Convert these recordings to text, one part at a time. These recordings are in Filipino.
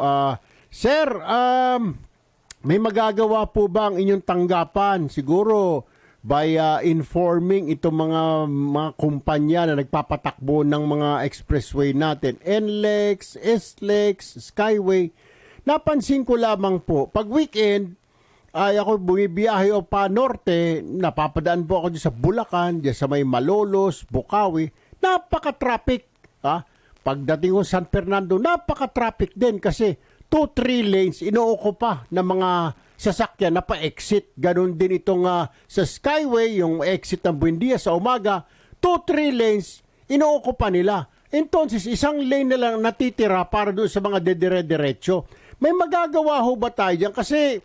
Ah, sir, um, may magagawa po ba ang inyong tanggapan? Siguro by ah, informing itong mga mga kumpanya na nagpapatakbo ng mga expressway natin, NLEX, SLEX, Skyway. Napansin ko lamang po, pag weekend, ay ako bumibiyahe o pa norte, napapadaan po ako dyan sa Bulacan, dyan sa may Malolos, Bukawi, napaka-traffic. Ha? Pagdating ko San Fernando, napaka-traffic din kasi 2-3 lanes inuuko pa ng mga sasakyan na pa-exit. Ganon din itong ah, sa Skyway, yung exit ng Buendia sa umaga, 2-3 lanes inuuko pa nila. Entonces, isang lane na lang natitira para doon sa mga dedire-diretso. May magagawa ho ba tayo dyan? Kasi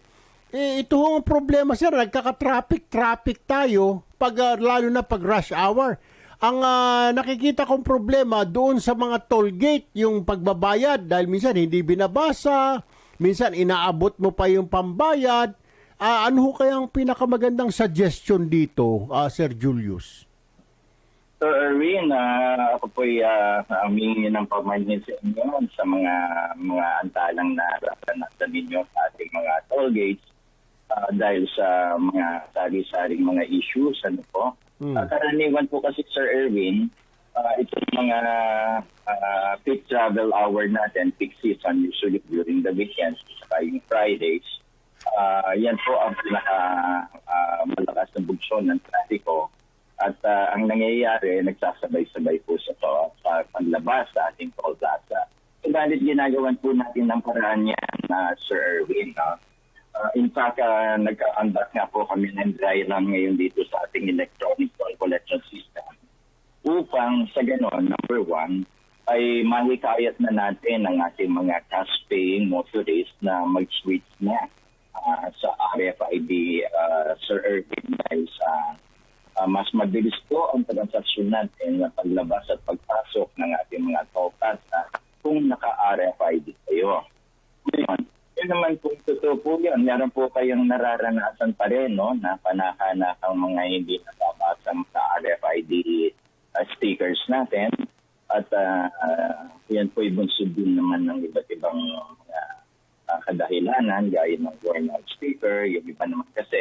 eh, ito ho ang problema sir, nagkaka-traffic, traffic tayo pag ah, lalo na pag rush hour. Ang ah, nakikita kong problema doon sa mga toll gate, yung pagbabayad dahil minsan hindi binabasa, minsan inaabot mo pa yung pambayad. Ah, ano ho kaya ang pinakamagandang suggestion dito, ah, Sir Julius? Sir Erwin, ah, ako po'y uh, humingi ng pamanhin sa inyo sa mga mga antalang na naranasan ninyo sa ating mga toll gates ah, dahil sa mga sari-saring mga issues. Ano po? Hmm. Ah, karaniwan po kasi Sir Erwin, ah, itong mga ah, peak travel hour natin, peak season usually during the weekends, saka yung Fridays, Ah, yan po ang pinaka ah, malakas na bugso ng trafiko. At ah, ang nangyayari, nagsasabay-sabay po sa, to, sa panlabas sa ating toll plaza. Subalit ginagawan po natin ng paraan yan na Sir Erwin. No? Ah, in fact, uh, nagka-conduct nga po kami ng dry run ngayon dito sa ating electronic toll collection system upang sa ganon, number one, ay mahikayat na natin ang ating mga cash-paying motorists na mag-switch na ah, sa RFID uh, Sir Erwin dahil sa ah, mas mabilis po ang transaksyon natin na paglabas at pagpasok ng ating mga toll plaza kung naka-RFID kayo. Ngayon, yun naman po totoo po yun. Meron po kayong nararanasan pa rin no, na panakanak ang mga hindi nakabasa sa RFID uh, stickers natin. At uh, uh, yan po bunsod din naman ng iba't ibang uh, uh, kadahilanan gaya ng worn out sticker. Yung iba naman kasi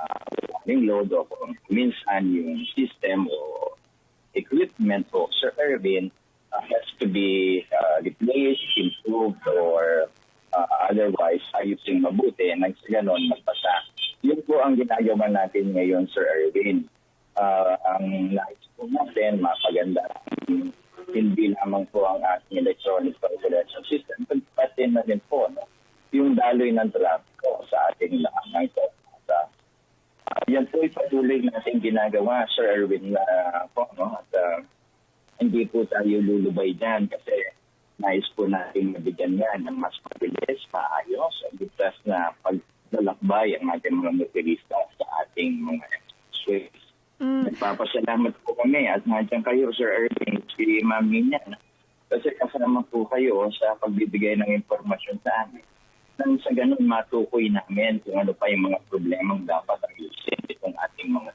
uh, warning load o kung minsan yung system o equipment po, Sir Erwin, uh, has to be uh, replaced, improved, or uh, otherwise ayusin mabuti nang sa ganon magpasa. Yun po ang ginagawa natin ngayon, Sir Erwin. Uh, ang nais po natin, mapaganda hindi lamang po ang ating electronic calculation system, pati na rin po no, yung daloy ng traffico sa ating lahat ng ito. Uh, yan po ay patuloy natin ginagawa, Sir Erwin, na po, no? At ah, hindi po tayo lulubay dyan kasi nais po natin mabigyan yan ng mas mabilis, maayos, at ligtas na paglalakbay ang ating mga motorista sa ating mga expressways. Nagpapasalamat po kami at nandiyan kayo, Sir Erwin, si Ma'am Nina. Kasi kasama po kayo sa pagbibigay ng impormasyon sa amin. Nang sa ganun matukoy namin kung ano pa yung mga problemang dapat ayusin itong ating mga.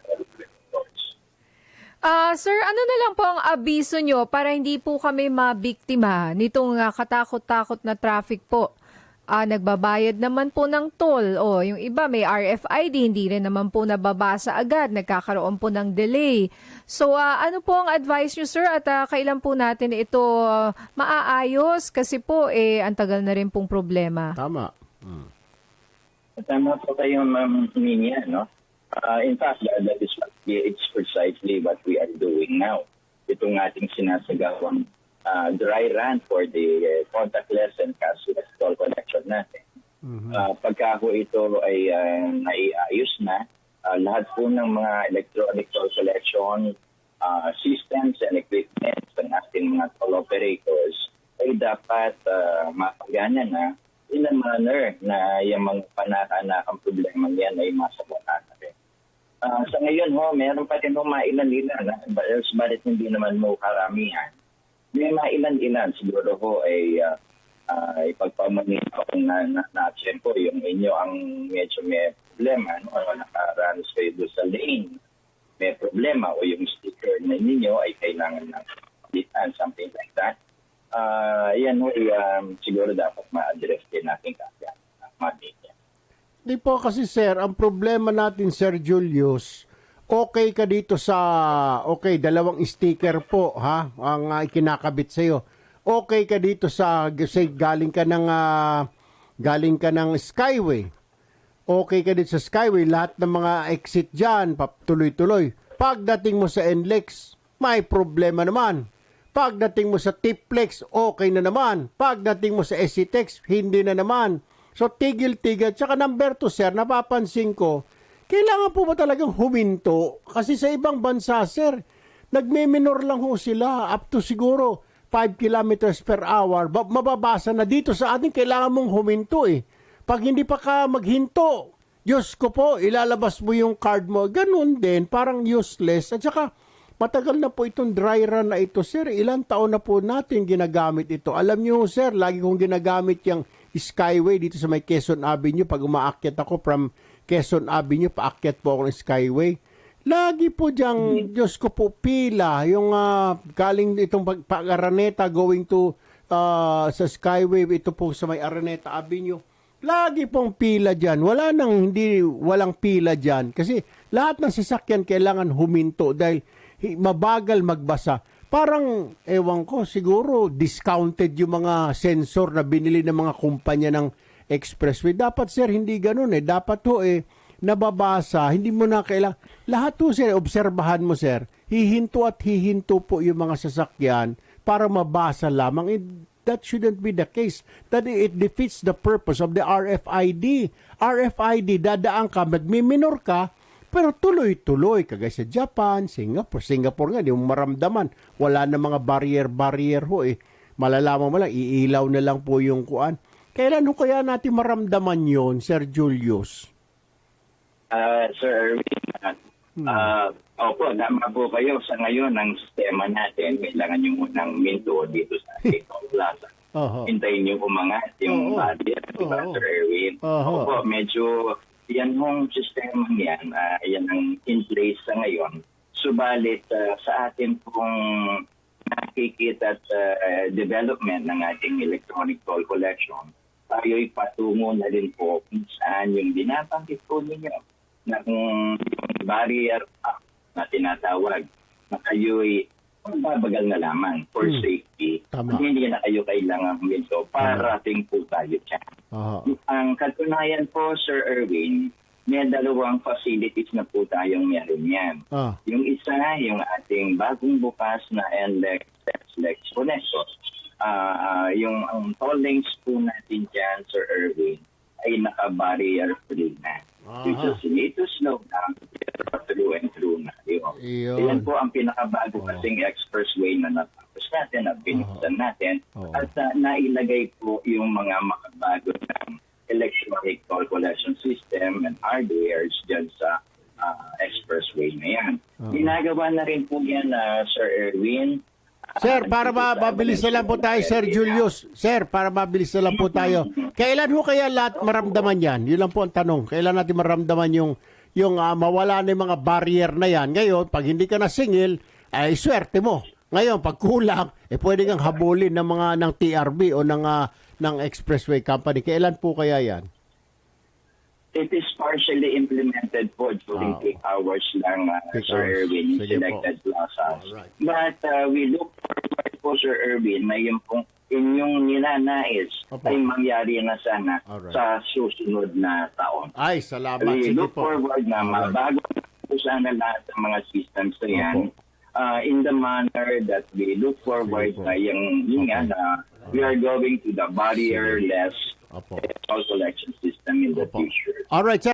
Ah, sir, ano na lang po ang abiso nyo para hindi po kami mabiktima nitong ah, katakot-takot na traffic po? Ah, nagbabayad naman po ng toll. O, yung iba may RFID, hindi rin naman po nababasa agad. Nagkakaroon po ng delay. So, ah, ano po ang advice nyo, sir? At ah, kailan po natin ito ah, maaayos? Kasi po, eh, ang tagal na rin pong problema. Tama. Hmm. Tama po kayo, Ma'am Nina, no? Uh, in fact, that, that is what precisely what we are doing now. Itong ating sinasagawang uh, dry run for the uh, contactless and cashless toll collection natin. Uh, pagka ho ito ay uh, naiayos na, uh, lahat po ng mga electronic toll collection uh, systems and equipment ng ating mga toll operators ay dapat uh, mapagana na in a manner na yung mga panakanakang problema yan ay rin. Ah, sa ngayon ho, meron pa rin ho mailan-ilan. ah, else, bakit hindi naman mo karamihan? May mailan-ilan siguro ho ay uh, uh, ipagpamanin ko kung na, na, na po yung inyo ang medyo may problema no? o nakaranas kayo doon sa lane may problema o yung sticker na ninyo ay kailangan ng palitan, something like that. Ah, yan ho, um, siguro dapat ma-address din natin. Di po kasi sir, ang problema natin Sir Julius, okay ka dito sa, okay, dalawang sticker po ha, ang uh, ikinakabit sa'yo. Okay ka dito sa, say, galing ka ng, ah, galing ka ng Skyway. Okay ka dito sa Skyway, lahat ng mga exit pap- tuloy-tuloy. Pagdating mo sa NLEX, may problema naman. Pagdating mo sa Tiplex, okay na naman. Pagdating mo sa SCTEX, hindi na naman. So, tigil-tigil. Tsaka number two, sir, napapansin ko, kailangan po ba talagang huminto? Kasi sa ibang bansa, sir, nagme-minor lang ho sila up to siguro 5 kilometers per hour. Ba- mababasa na dito sa atin, kailangan mong huminto eh. Pag hindi pa ka maghinto, Diyos ko po, ilalabas mo yung card mo. Ganun din, parang useless. At saka, matagal na po itong dry run na ito, sir. Ilang taon na po natin ginagamit ito. Alam niyo, sir, lagi kong ginagamit yung Skyway dito sa may Quezon Avenue. Pag umaakyat ako from Quezon Avenue, paakyat po ako ng Skyway. Lagi po diyang, Diyos ko po, pila. Yung ah, galing itong pag, pag Araneta going to ah, sa Skyway, ito po sa may Araneta Avenue. Lagi pong pila dyan. Wala nang hindi walang pila dyan. Kasi lahat ng sasakyan kailangan huminto dahil hi- mabagal magbasa. Parang, ewan ko, siguro discounted yung mga sensor na binili ng mga kumpanya ng expressway. Dapat sir, hindi ganun eh. Dapat ho eh, nababasa, hindi mo na kailangan. Lahat ho sir, obserbahan mo sir, hihinto at hihinto po yung mga sasakyan para mabasa lamang. Eh, that shouldn't be the case. That it defeats the purpose of the RFID. RFID, dadaan ka, magmiminor ka, pero tuloy-tuloy, kagaya sa Japan, Singapore. Singapore nga, di mo maramdaman. Wala na mga barrier-barrier ho eh. Malalaman mo lang, iilaw na lang po yung kuan. Kailan ho kaya natin maramdaman yon Sir Julius? Ah, Sir Erwin, ah, opo, tama po kayo. Sa ngayon, ang sistema natin, kailangan yung unang minto dito sa Icon Plaza. Oho. Hintayin yung umangat yung Oo. barrier, di ba, Oo. Sir Erwin? Oo. Opo, medyo yan hong sistema yan, ah, yan ang in place sa ngayon. Subalit ah, sa atin pong nakikita at ah, development ng ating electronic toll collection, tayo'y patungo na rin po kung saan yung binabanggit po ninyo na kung yung barrier up na tinatawag na kayo'y babagal na lamang for Hmm. safety. Tama. Hindi na kayo kailangan huminto. Parating po tayo dyan. Oho. Ang katunayan po, Sir Erwin, may dalawang facilities na po tayong meron yan. Ah. Yung isa, yung ating bagong bukas na NLEX Lex Connector. Ah, yung ang toll lanes po natin dyan, Sir Erwin, ay naka-barrier free na. Aha. You just need to slow down through and through na. Yun. Iyon. Po ang pinakabago Oo. kasing expressway na natapos natin, na binuksan natin. Oo. At ah, nailagay po yung mga makabago ng electronic toll collection system and RDRs dyan sa ah, expressway na yan. Oo. Ginagawa na rin po yan, ah, Sir Erwin. Sir, para sa mabilis na lang po tayo, Sir. Julius. Sir, para mabilis na lang po tayo. Kailan ho kaya lahat maramdaman yan? Yun lang po ang tanong. Kailan natin maramdaman yung yung ah, mawala na yung mga barrier na yan? Ngayon, pag hindi ka na singil, ay swerte mo. Ngayon, pag kulang, eh pwede kang habulin ng mga ng TRB o ng ah, ng Expressway Company. Kailan po kaya yan? It is partially implemented po during Ah. peak hours lang, uh, Peak Sir hours. Erwin, in Sige po. selected plazas. Alright. But uh, we look forward po, Sir Erwin, na yung pong inyong ninanais Opo. ay mangyari na sana Alright. sa susunod na taon. Ay, salamat. We Sige look po. forward na Alright. mabago po sana lahat ng mga systems na yan Opo. uh, in the manner that we look forward Sige po. na yung, yun nga Okay. na we are going to the barrier-less Opo. toll collection system in the Opo. future. Alright, sir.